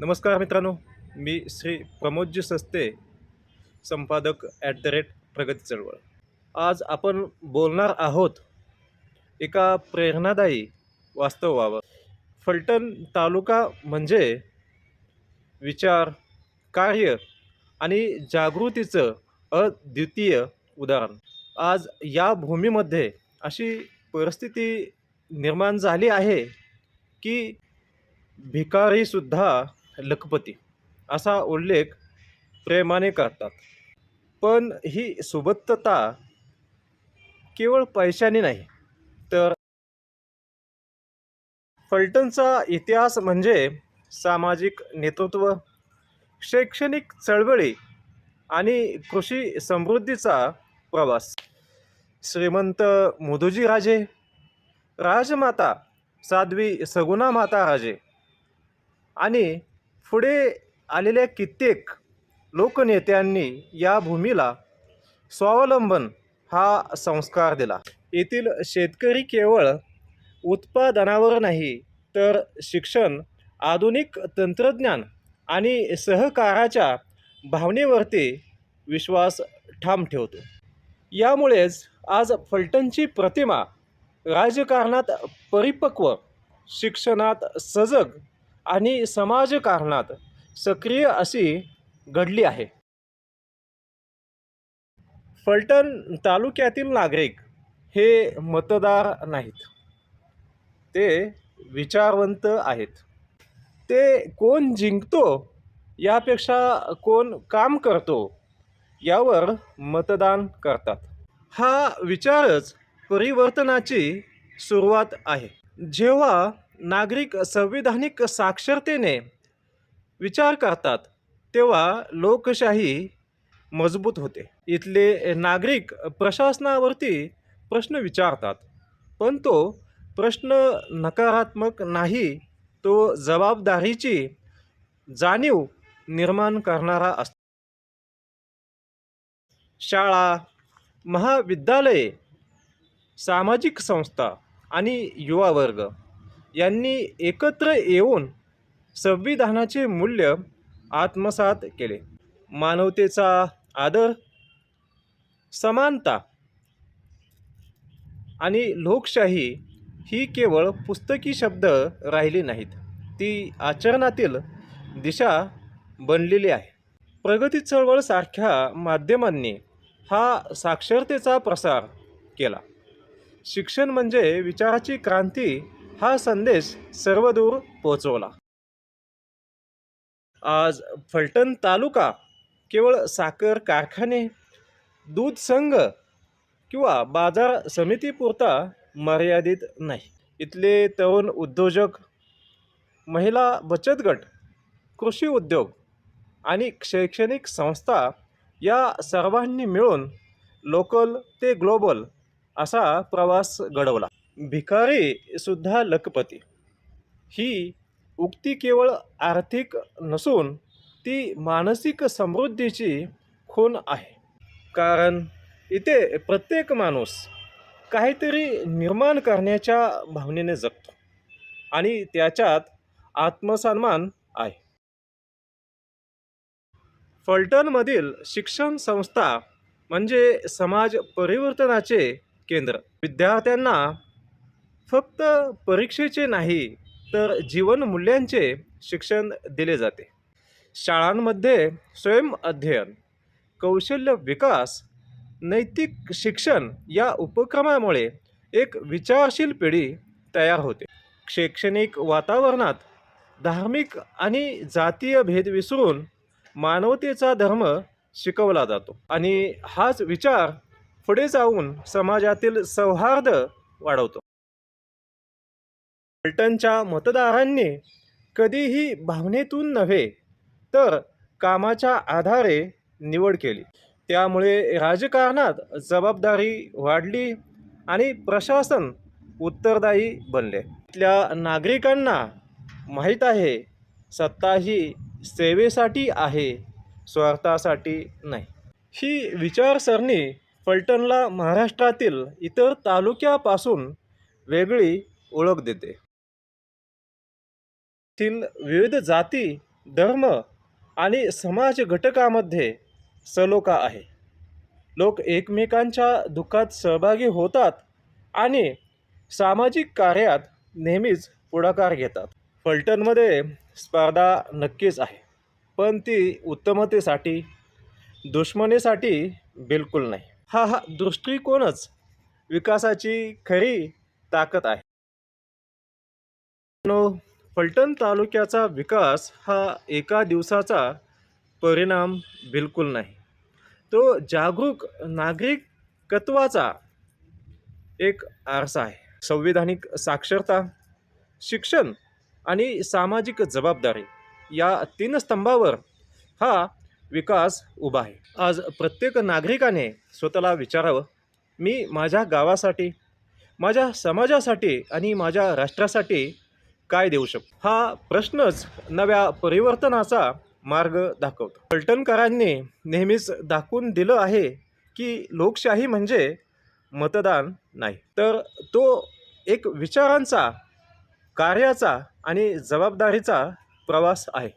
नमस्कार मित्रांनो मी श्री प्रमोदजी सस्ते संपादक ॲट द रेट प्रगती चळवळ. आज आपण बोलणार आहोत एका प्रेरणादायी वास्तवावर. फलटण तालुका म्हणजे विचार कार्य आणि जागृतीचं अद्वितीय उदाहरण. आज या भूमीमध्ये अशी परिस्थिती निर्माण झाली आहे की भिकारीसुद्धा लखपती. असा उल्लेख प्रेमाने करतात. पण ही सुबत्तता केवळ पैशाने नाही तर फलटणचा इतिहास म्हणजे सामाजिक नेतृत्व शैक्षणिक चळवळी आणि कृषी समृद्धीचा प्रवास. श्रीमंत मुदुजी राजे राजमाता साध्वी सगुणा माता राजे आणि पुढे आलेल्या कित्येक लोकनेत्यांनी या भूमीला स्वावलंबन हा संस्कार दिला. येथील शेतकरी केवळ उत्पादनावर नाही तर शिक्षण आधुनिक तंत्रज्ञान आणि सहकाराच्या भावनेवरती विश्वास ठाम ठेवतो. यामुळेच आज फलटणची प्रतिमा राजकारणात परिपक्व शिक्षणात सजग आणि समाजकारणात सक्रिय अशी घडली आहे. फलटण तालुक्यातील नागरिक हे मतदार नाहीत. ते विचारवंत आहेत. ते कोण जिंकतो यापेक्षा कोण काम करतो यावर मतदान करतात. हा विचारच परिवर्तनाची सुरुवात आहे. जेव्हा नागरिक संविधानिक साक्षरतेने विचार करतात तेव्हा लोकशाही मजबूत होते. इथले नागरिक प्रशासनावरती प्रश्न विचारतात पण तो प्रश्न नकारात्मक नाही तो जबाबदारीची जाणीव निर्माण करणारा असतो. शाळा महाविद्यालये सामाजिक संस्था आणि युवा वर्ग यांनी एकत्र येऊन संविधानाचे मूल्य आत्मसात केले. मानवतेचा आदर समानता आणि लोकशाही ही केवळ पुस्तकी शब्द राहिली नाहीत ती आचरणातील दिशा बनलेली आहे. प्रगती चळवळसारख्या माध्यमांनी हा साक्षरतेचा प्रसार केला. शिक्षण म्हणजे विचाराची क्रांती हा संदेश सर्वदूर पोचवला. आज फलटण तालुका केवळ साखर कारखाने दूध संघ किंवा बाजार समितीपुरता मर्यादित नाही. इथले तरुण उद्योजक महिला बचत गट कृषी उद्योग आणि शैक्षणिक संस्था या सर्वांनी मिळून लोकल ते ग्लोबल असा प्रवास घडवला. भिकारीसुद्धा लखपती. ही उक्ती केवळ आर्थिक नसून ती मानसिक समृद्धीची खूण आहे. कारण इथे प्रत्येक माणूस काहीतरी निर्माण करण्याच्या भावनेने जगतो आणि त्याच्यात आत्मसन्मान आहे. फलटणमधील शिक्षण संस्था म्हणजे समाज परिवर्तनाचे केंद्र. विद्यार्थ्यांना फक्त परीक्षेचे नाही तर जीवनमूल्यांचे शिक्षण दिले जाते. शाळांमध्ये स्वयं अध्ययन कौशल्य विकास नैतिक शिक्षण या उपक्रमामुळे एक विचारशील पिढी तयार होते. शैक्षणिक वातावरणात धार्मिक आणि जातीय भेद विसरून मानवतेचा धर्म शिकवला जातो. आणि हाच विचार पुढे जाऊन समाजातील सौहार्द वाढवतो. फलटणच्या मतदारांनी कधीही भावनेतून नव्हे तर कामाच्या आधारे निवड केली. त्यामुळे राजकारणात जबाबदारी वाढली आणि प्रशासन उत्तरदायी बनले. इथल्या नागरिकांना माहीत आहे सत्ता ही सेवेसाठी आहे स्वार्थासाठी नाही. ही विचारसरणी फलटणला महाराष्ट्रातील इतर तालुक्यापासून वेगळी ओळख देते. तील विविध जाती धर्म आणि समाज घटकामध्ये सलोखा आहे. लोक एकमेकांच्या दुःखात सहभागी होतात आणि सामाजिक कार्यात नेहमीच पुढाकार घेतात. फलटणमध्ये स्पर्धा नक्कीच आहे पण ती उत्तमतेसाठी दुश्मनीसाठी बिलकुल नाही. हा हा दृष्टिकोनच विकासाची खरी ताकद आहे. फलटण तालुक्याचा विकास हा एका दिवसाचा परिणाम बिलकुल नाही. तो जागरूक नागरिकत्वाचा एक आरसा आहे. संविधानिक साक्षरता शिक्षण आणि सामाजिक जबाबदारी या तीन स्तंभावर हा विकास उभा आहे. आज प्रत्येक नागरिकाने स्वतःला विचारावं मी माझ्या गावासाठी माझ्या समाजासाठी आणि माझ्या राष्ट्रासाठी काय देऊ शकतो? हा प्रश्नच नव्या परिवर्तनाचा मार्ग दाखवतो. फलटणकरांनी नेहमीच दाखवून दिलं आहे की लोकशाही म्हणजे मतदान नाही. तर तो एक विचारांचा कार्याचा आणि जबाबदारीचा प्रवास आहे.